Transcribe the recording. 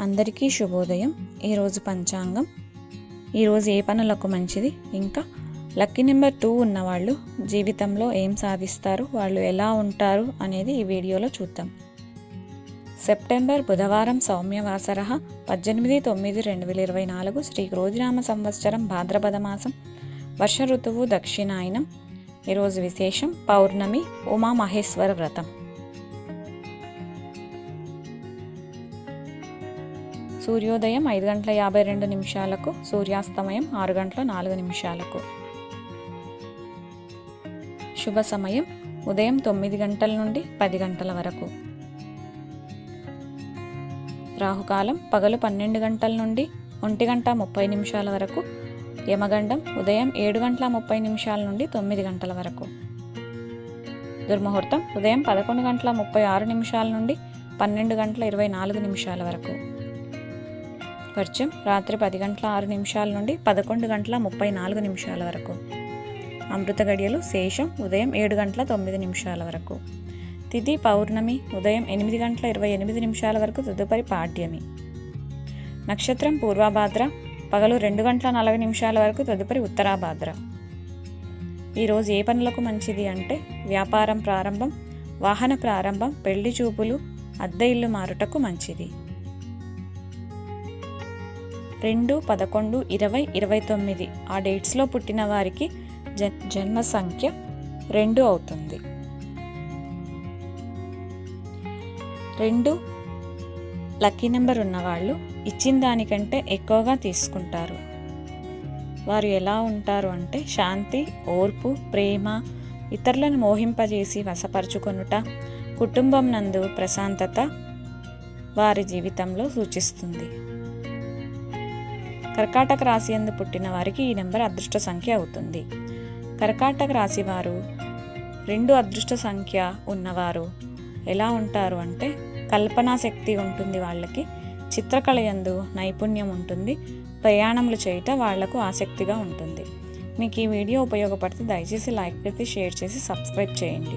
అందరికీ శుభోదయం. ఈరోజు పంచాంగం. ఈరోజు ఏ పనులకు మంచిది? ఇంకా లక్కీ నెంబర్ టూ ఉన్నవాళ్ళు జీవితంలో ఏం సాధిస్తారు? వాళ్ళు ఎలా ఉంటారు? అనేది ఈ వీడియోలో చూద్దాం. సెప్టెంబర్ బుధవారం సౌమ్యవాసర పద్దెనిమిది తొమ్మిది రెండు వేల ఇరవై నాలుగు శ్రీ క్రోధినామ సంవత్సరం భాద్రపద మాసం వర్ష ఋతువు దక్షిణాయనం. ఈరోజు విశేషం పౌర్ణమి ఉమామహేశ్వర వ్రతం. సూర్యోదయం ఐదు గంటల యాభై రెండు నిమిషాలకు సూర్యాస్తమయం ఆరు గంటల నాలుగు నిమిషాలకు. శుభ సమయం ఉదయం తొమ్మిది గంటల నుండి పది గంటల వరకు. రాహుకాలం పగలు పన్నెండు గంటల నుండి ఒంటి గంట ముప్పై నిమిషాల వరకు. యమగండం ఉదయం ఏడు గంటల ముప్పై నిమిషాల నుండి తొమ్మిది గంటల వరకు. దుర్ముహూర్తం ఉదయం పదకొండు గంటల ముప్పై ఆరు నిమిషాల నుండి పన్నెండు గంటల ఇరవై నాలుగు నిమిషాల వరకు. పరిచయం రాత్రి పది గంటల ఆరు నిమిషాల నుండి పదకొండు గంటల ముప్పై నాలుగు నిమిషాల వరకు. అమృత గడియలు శేషం ఉదయం ఏడు గంటల తొమ్మిది నిమిషాల వరకు. తిథి పౌర్ణమి ఉదయం ఎనిమిది గంటల ఇరవై ఎనిమిది నిమిషాల వరకు తదుపరి పాడ్యమి. నక్షత్రం పూర్వాభాద్ర పగలు రెండు గంటల నలభై నిమిషాల వరకు తదుపరి ఉత్తరాభాద్ర. ఈరోజు ఏ పనులకు మంచిది అంటే వ్యాపారం ప్రారంభం వాహన ప్రారంభం పెళ్ళి చూపులు అద్దె ఇల్లు మారుటకు మంచిది. రెండు పదకొండు ఇరవై ఇరవై తొమ్మిది. ఆ డేట్స్లో పుట్టిన వారికి జన్ జన్మ సంఖ్య రెండు అవుతుంది. రెండు లక్కీ నెంబర్ ఉన్నవాళ్ళు ఇచ్చిన దానికంటే ఎక్కువగా తీసుకుంటారు. వారు ఎలా ఉంటారు అంటే శాంతి ఓర్పు ప్రేమ ఇతరులను మోహింపజేసి వశపరుచుకొనుట కుటుంబం నందు ప్రశాంతత వారి జీవితంలో సూచిస్తుంది. కర్కాటక రాశి ఎందు పుట్టిన వారికి ఈ నెంబర్ అదృష్ట సంఖ్య అవుతుంది. కర్కాటక రాశి వారు రెండు అదృష్ట సంఖ్య ఉన్నవారు ఎలా ఉంటారు అంటే కల్పనా శక్తి ఉంటుంది వాళ్ళకి చిత్రకళ యందు నైపుణ్యం ఉంటుంది ప్రయాణములు చేయట వాళ్ళకు ఆసక్తిగా ఉంటుంది. మీకు ఈ వీడియో ఉపయోగపడితే దయచేసి లైక్ చేసి షేర్ చేసి సబ్స్క్రైబ్ చేయండి.